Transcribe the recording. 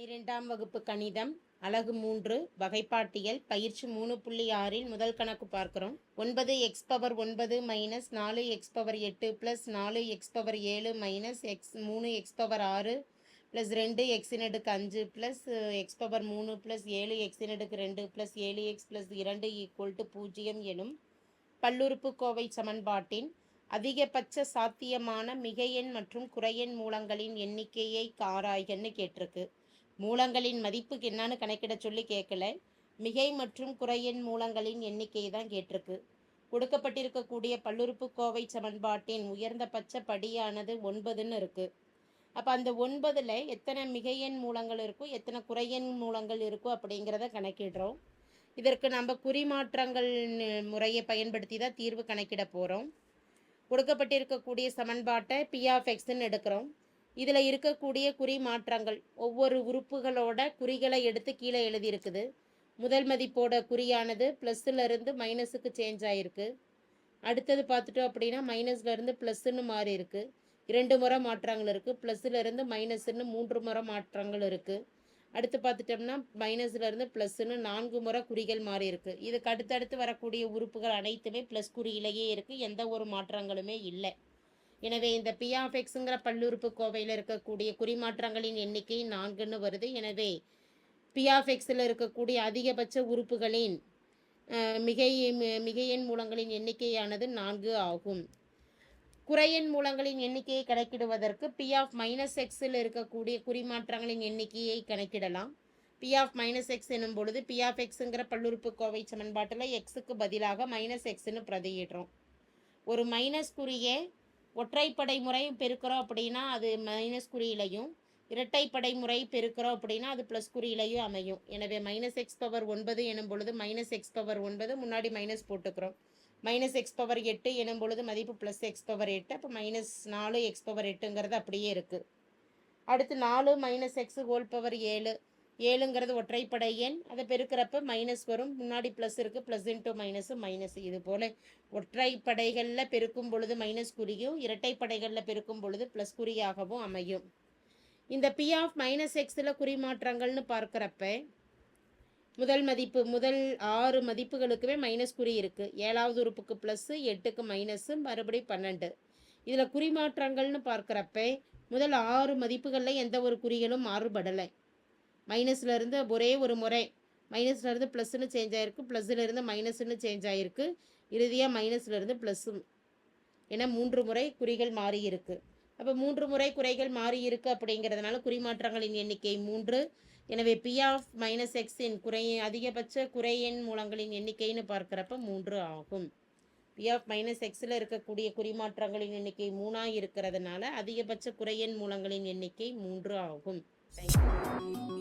பனிரெண்டாம் வகுப்பு கணிதம் அலகு மூன்று வகைப்பாட்டியல் பயிற்சி மூணு புள்ளி ஆறில் முதல் கணக்கு பார்க்குறோம். ஒன்பது எக்ஸ் பவர் ஒன்பது மைனஸ் நாலு எக்ஸ் பவர் எட்டு ப்ளஸ் நாலு எக்ஸ் பவர் ஏழு மைனஸ் எக்ஸ் மூணு எக்ஸ் பவர் ஆறு ப்ளஸ் ரெண்டு எக்ஸின் அடுக்கு அஞ்சு ப்ளஸ் எக்ஸ் பவர் மூணு ப்ளஸ் ஏழு எக்ஸின் அடுக்கு ரெண்டு ப்ளஸ் ஏழு எக்ஸ் ப்ளஸ் இரண்டு ஈக்குவல் டு பூஜ்ஜியம் எனும் பல்லுறுப்புக்கோவை சமன்பாட்டின் அதிகபட்ச சாத்தியமான மிகையெண் மற்றும் குறையெண் மூலங்களின் எண்ணிக்கையை காராய்கன்னு கேட்டிருக்கு. மூலங்களின் மதிப்புக்கு என்னன்னு கணக்கிட சொல்லி கேட்கல. மிகை மற்றும் குறையின் மூலங்களின் எண்ணிக்கை தான் கேட்டிருக்கு. கொடுக்கப்பட்டிருக்கக்கூடிய பல்லுறுப்புக்கோவை சமன்பாட்டின் உயர்ந்தபட்ச படியானது ஒன்பதுன்னு இருக்குது அப்போ அந்த ஒன்பதில் எத்தனை மிகையெண் மூலங்கள் இருக்கும் எத்தனை குறையெண் மூலங்கள் இருக்கும் அப்படிங்கிறத கணக்கிடுறோம். இதற்கு நம்ம குறிமாற்றங்கள் முறையை பயன்படுத்தி தான் தீர்வு கணக்கிட போகிறோம் கொடுக்கப்பட்டிருக்கக்கூடிய சமன்பாட்டை பி ஆஃப் எக்ஸ்ன்னு எடுக்கிறோம். இதில் இருக்கக்கூடிய குறி மாற்றங்கள். ஒவ்வொரு உறுப்புகளோட குறிகளை எடுத்து கீழே எழுதியிருக்குது. முதல் மதிப்போட குறியானது ப்ளஸ்ஸுலேருந்து மைனஸுக்கு சேஞ்ச் ஆகிருக்கு அடுத்தது பார்த்துட்டோம் அப்படின்னா மைனஸ்லேருந்து ப்ளஸ்ஸுன்னு மாறி இருக்குது இரண்டு முறை மாற்றங்கள் இருக்குது ப்ளஸ்ஸில் இருந்து மைனஸ்ன்னு மூன்று முறை மாற்றங்கள் இருக்குது அடுத்து பார்த்துட்டோம்னா மைனஸ்லேருந்து இருந்து நான்கு முறை குறிகள் மாறி இருக்குது இதுக்கு அடுத்தடுத்து வரக்கூடிய உறுப்புகள் அனைத்துமே ப்ளஸ் குறியிலேயே இருக்குது எந்த ஒரு மாற்றங்களுமே இல்லை. எனவே இந்த பிஆஃப்எக்ஸுங்கிற பல்லுறுப்பு கோவையில் இருக்கக்கூடிய குறிமாற்றங்களின் எண்ணிக்கை நான்குன்னு வருது. எனவே பிஆஃப்எக்ஸில் இருக்கக்கூடிய அதிகபட்ச உறுப்புகளின் மிகை மி- மிகையெண் மூலங்களின் எண்ணிக்கையானது நான்கு ஆகும். குறையெண் மூலங்களின் எண்ணிக்கையை கணக்கிடுவதற்கு பி ஆஃப் மைனஸ் எக்ஸில் இருக்கக்கூடிய குறிமாற்றங்களின் எண்ணிக்கையை கணக்கிடலாம். பி ஆஃப் மைனஸ் எக்ஸ் எனும் பொழுது பி ஆஃப் எக்ஸுங்கிற பல்லுறுப்புக்கோவை சமன்பாட்டில் எக்ஸுக்கு பதிலாக மைனஸ் எக்ஸ்னு பிரதியிடுறோம். ஒரு மைனஸ் குறியை ஒற்றைப்படை முறை பெருக்கிறோம் அப்படின்னா அது மைனஸ் குறியிலையும் இரட்டைப்படை முறை பெருக்கிறோம் அப்படின்னா அது ப்ளஸ் குறியிலையும் அமையும். எனவே மைனஸ் எக்ஸ் பவர் ஒன்பது எனும் பொழுது மைனஸ் எக்ஸ் பவர் ஒன்பது முன்னாடி மைனஸ் போட்டுக்கிறோம். மைனஸ் எக்ஸ் பவர் எட்டு எனும் பொழுது மதிப்பு ப்ளஸ் எக்ஸ் பவர் எட்டு அப்போ மைனஸ் நாலு எக்ஸ் பவர் எட்டுங்கிறது அப்படியே இருக்குது அடுத்து நாலு மைனஸ் எக்ஸ் ஹோல் பவர் ஏழு ஏழுங்கிறது ஒற்றைப்படை எண். அதை பெருக்கிறப்ப மைனஸ் வரும். முன்னாடி ப்ளஸ் இருக்குது ப்ளஸ் இன்ட்டு மைனஸு மைனஸ் இது போல் ஒற்றைப்படைகளில் பெருக்கும் பொழுது மைனஸ் குறியும் இரட்டைப்படைகளில் பெருக்கும் பொழுது ப்ளஸ் குறியாகவும் அமையும். இந்த பி ஆஃப் மைனஸ் எக்ஸில் குறிமாற்றங்கள்னு பார்க்குறப்ப முதல் மதிப்பு முதல் ஆறு மதிப்புகளுக்குமே மைனஸ் குறி இருக்குது ஏழாவது உறுப்புக்கு ப்ளஸ்ஸு எட்டுக்கு மைனஸு மறுபடியும் பன்னெண்டு. இதில் குறிமாற்றங்கள்னு பார்க்குறப்ப முதல் ஆறு மதிப்புகளில் எந்த ஒரு குறிகளும் மாறுபடலை. மைனஸ்லேருந்து ஒரே ஒரு முறை. மைனஸ்லேருந்து ப்ளஸ்ஸுன்னு ப்ளஸ்ன்னு சேஞ்ச் ஆகிருக்கு ப்ளஸ்ல இருந்து மைனஸ்னு சேஞ்ச் ஆகிருக்கு இறுதியாக மைனஸ்லேருந்து ப்ளஸ்ஸும் என மூன்று முறை குறிகள் மாறி இருக்கு. அப்போ மூன்று முறை குறைகள் மாறி இருக்கு அப்படிங்கிறதுனால குறிமாற்றங்களின் எண்ணிக்கை மூன்று. எனவே பி ஆஃப் மைனஸ் எக்ஸின் குறை அதிகபட்ச குறை எண் மூலங்களின் எண்ணிக்கைன்னு பார்க்குறப்ப மூன்று ஆகும். பி ஆஃப் மைனஸ் எக்ஸில் இருக்கக்கூடிய குறிமாற்றங்களின் எண்ணிக்கை மூணாக இருக்கிறதுனால அதிகபட்ச குறையெண் மூலங்களின் எண்ணிக்கை மூன்று ஆகும். தேங்க்யூ.